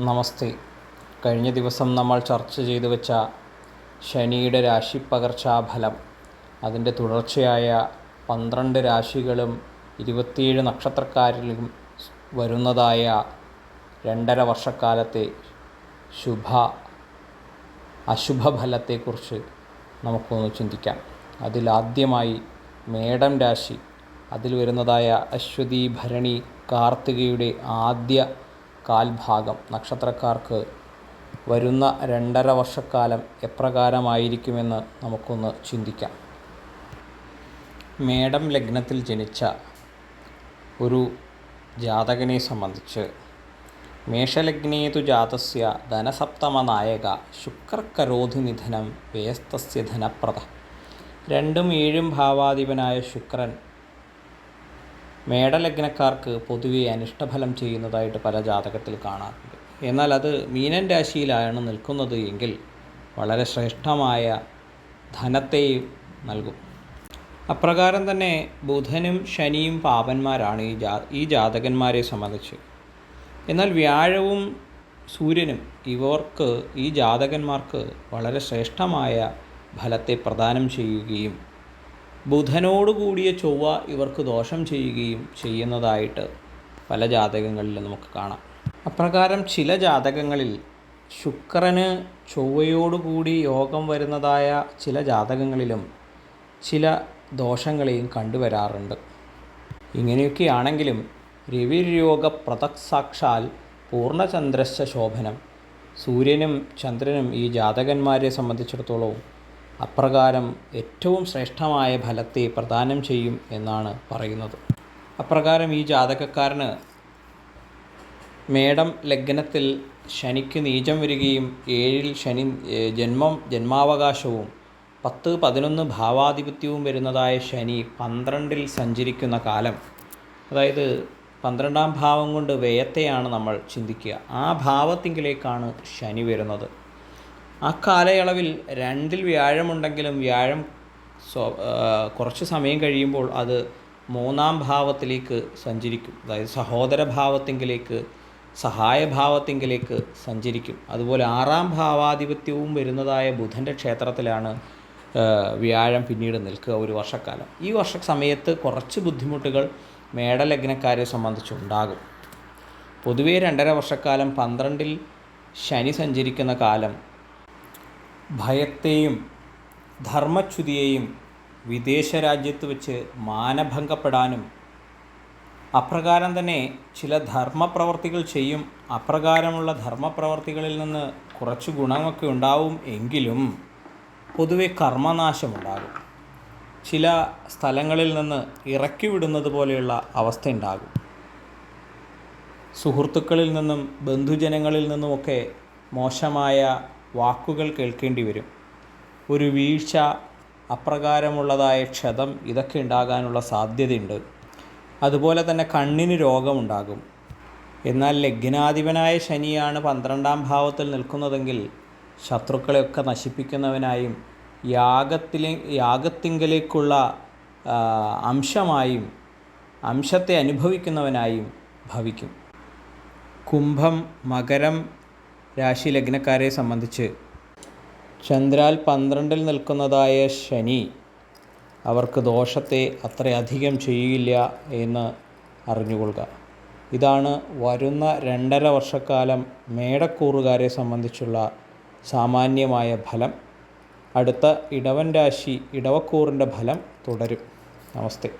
നമസ്തേ. കഴിഞ്ഞ ദിവസം നമ്മൾ ചർച്ച ചെയ്തു വെച്ച ശനിയുടെ രാശി രാശിപ്പകർച്ചാഫലം അതിന്റെ തുടർച്ചയായ പന്ത്രണ്ട് രാശികളും ഇരുപത്തിയേഴ് നക്ഷത്രക്കാരിലും വരുന്നതായ രണ്ടര വർഷക്കാലത്തെ ശുഭ അശുഭഫലത്തെക്കുറിച്ച് നമുക്കൊന്ന് ചിന്തിക്കാം. അതിലാദ്യമായി മേടം രാശി അതിൽ വരുന്നതായ അശ്വതി ഭരണി കാർത്തികയുടെ ആദ്യ കാൽഭാഗം. നക്ഷത്രക്കാർക്ക് വരുന്ന രണ്ടര വർഷക്കാലം എപ്രകാരമായിരിക്കുമെന്ന് നമുക്കൊന്ന് ചിന്തിക്കാം. മേടം ലഗ്നത്തിൽ ജനിച്ച ഒരു ജാതകനെ സംബന്ധിച്ച് മേഷലഗ്നേതു ജാതസ്യ ധനസപ്തമനായക ശുക്രക്കരോധി നിധനം വേസ്തസ്യ ധനപ്രദ. രണ്ടും ഏഴും ഭാവാധിപനായ ശുക്രൻ മേടലഗ്നക്കാർക്ക് പൊതുവെ അനിഷ്ടഫലം ചെയ്യുന്നതായിട്ട് പല ജാതകത്തിൽ കാണാറുണ്ട്. എന്നാൽ അത് മീനൻ രാശിയിലാണ് നിൽക്കുന്നത് എങ്കിൽ വളരെ ശ്രേഷ്ഠമായ ധനത്തെയും നൽകും. അപ്രകാരം തന്നെ ബുധനും ശനിയും പാപന്മാരാണ് ഈ ജാ ഈ ജാതകന്മാരെ സംബന്ധിച്ച്. എന്നാൽ വ്യാഴവും സൂര്യനും ഇവർക്ക് ഈ ജാതകന്മാർക്ക് വളരെ ശ്രേഷ്ഠമായ ഫലത്തെ പ്രദാനം ചെയ്യുകയും ബുധനോട് കൂടിയ ചൊവ്വ ഇവർക്ക് ദോഷം ചെയ്യുകയും ചെയ്യുന്നതായിട്ട് പല ജാതകങ്ങളിൽ നമുക്ക് കാണാം. അപ്രകാരം ചില ജാതകങ്ങളിൽ ശുക്രന് ചൊവ്വയോടുകൂടി യോഗം വരുന്നതായ ചില ജാതകങ്ങളിലും ചില ദോഷങ്ങളെയും കണ്ടുവരാറുണ്ട്. ഇങ്ങനെയൊക്കെയാണെങ്കിലും രവിര്യോഗ പ്രതക്സാക്ഷാൽ പൂർണചന്ദ്രശ ശോഭനം സൂര്യനും ചന്ദ്രനും ഈ ജാതകന്മാരെ സംബന്ധിച്ചിടത്തോളം അപ്രകാരം ഏറ്റവും ശ്രേഷ്ഠമായ ഫലത്തെ പ്രദാനം ചെയ്യും എന്നാണ് പറയുന്നത്. അപ്രകാരം ഈ ജാതകക്കാരന് മേടം ലഗ്നത്തിൽ ശനിക്ക് നീചം വരികയും ഏഴിൽ ശനി ജന്മം ജന്മാവകാശവും പത്ത് പതിനൊന്ന് ഭാവാധിപത്യവും വരുന്നതായ ശനി പന്ത്രണ്ടിൽ സഞ്ചരിക്കുന്ന കാലം. അതായത് പന്ത്രണ്ടാം ഭാവം കൊണ്ട് വ്യയത്തെയാണ് നമ്മൾ ചിന്തിക്കുക. ആ ഭാവത്തിങ്കിലേക്കാണ് ശനി വരുന്നത്. ആ കാലയളവിൽ രണ്ടിൽ വ്യാഴമുണ്ടെങ്കിലും വ്യാഴം സ്വ കുറച്ച് സമയം കഴിയുമ്പോൾ അത് മൂന്നാം ഭാവത്തിലേക്ക് സഞ്ചരിക്കും. അതായത് സഹോദര ഭാവത്തെങ്കിലേക്ക് സഹായഭാവത്തെങ്കിലേക്ക് സഞ്ചരിക്കും. അതുപോലെ ആറാം ഭാവാധിപത്യവും വരുന്നതായ ബുധന്റെ ക്ഷേത്രത്തിലാണ് വ്യാഴം പിന്നീട് നിൽക്കുക ഒരു വർഷക്കാലം. ഈ വർഷ സമയത്ത് കുറച്ച് ബുദ്ധിമുട്ടുകൾ മേടലഗ്നക്കാരെ സംബന്ധിച്ചുണ്ടാകും പൊതുവേ രണ്ടര വർഷക്കാലം പന്ത്രണ്ടിൽ ശനി സഞ്ചരിക്കുന്ന കാലം ഭയത്തെയും ധർമ്മച്യുതിയെയും വിദേശ രാജ്യത്ത് വെച്ച് മാനഭംഗപ്പെടാനും അപ്രകാരം തന്നെ ചില ധർമ്മപ്രവർത്തികൾ ചെയ്യും. അപ്രകാരമുള്ള ധർമ്മപ്രവർത്തികളിൽ നിന്ന് കുറച്ച് ഗുണമൊക്കെ ഉണ്ടാവും എങ്കിലും പൊതുവെ കർമ്മനാശമുണ്ടാകും. ചില സ്ഥലങ്ങളിൽ നിന്ന് ഇറക്കി വിടുന്നത് പോലെയുള്ള അവസ്ഥ ഉണ്ടാകും. സുഹൃത്തുക്കളിൽ നിന്നും ബന്ധുജനങ്ങളിൽ നിന്നുമൊക്കെ മോശമായ വാക്കുകൾ കേൾക്കേണ്ടി വരും. ഒരു വീഴ്ച അപ്രകാരമുള്ളതായ ക്ഷതം ഇതൊക്കെ ഉണ്ടാകാനുള്ള സാധ്യതയുണ്ട്. അതുപോലെ തന്നെ കണ്ണിന് രോഗമുണ്ടാകും. എന്നാൽ ലഗ്നാധിപനായ ശനിയാണ് പന്ത്രണ്ടാം ഭാവത്തിൽ നിൽക്കുന്നതെങ്കിൽ ശത്രുക്കളെയൊക്കെ നശിപ്പിക്കുന്നവനായും യാഗത്തിലെ യാഗത്തിങ്കലേക്കുള്ള അംശമായും അംശത്തെ അനുഭവിക്കുന്നവനായും ഭവിക്കും. കുംഭം മകരം രാശി ലഗ്നക്കാരെ സംബന്ധിച്ച്. ചന്ദ്രാൽ പന്ത്രണ്ടിൽ നിൽക്കുന്നതായ ശനി അവർക്ക് ദോഷത്തെ അത്രയധികം ചെയ്യില്ല എന്ന് അറിഞ്ഞുകൊള്ളുക. ഇതാണ് വരുന്ന രണ്ടര വർഷക്കാലം മേടക്കൂറുകാരെ സംബന്ധിച്ചുള്ള സാമാന്യമായ ഫലം. അടുത്ത ഇടവൻ രാശി ഇടവക്കൂറിന്റെ ഫലം തുടരും. നമസ്തേ.